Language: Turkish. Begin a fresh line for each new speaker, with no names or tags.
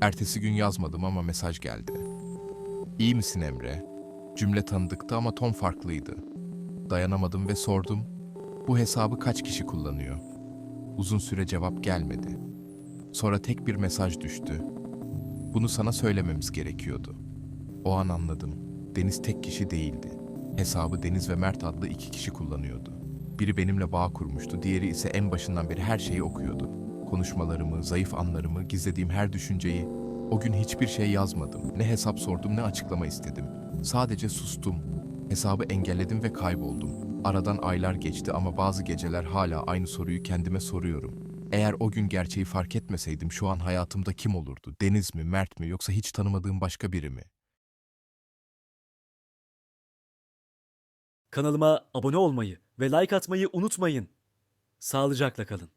Ertesi gün yazmadım ama mesaj geldi. İyi misin Emre? Cümle tanıdıktı ama ton farklıydı. Dayanamadım ve sordum. Bu hesabı kaç kişi kullanıyor? Uzun süre cevap gelmedi. Sonra tek bir mesaj düştü. Bunu sana söylememiz gerekiyordu. O an anladım. Deniz tek kişi değildi. Hesabı Deniz ve Mert adlı iki kişi kullanıyordu. Biri benimle bağ kurmuştu, diğeri ise en başından beri her şeyi okuyordu. Konuşmalarımı, zayıf anlarımı, gizlediğim her düşünceyi. O gün hiçbir şey yazmadım. Ne hesap sordum ne açıklama istedim. Sadece sustum. Hesabı engelledim ve kayboldum. Aradan aylar geçti ama bazı geceler hala aynı soruyu kendime soruyorum. Eğer o gün gerçeği fark etmeseydim şu an hayatımda kim olurdu? Deniz mi, Mert mi yoksa hiç tanımadığım başka biri mi?
Kanalıma abone olmayı ve like atmayı unutmayın. Sağlıcakla kalın.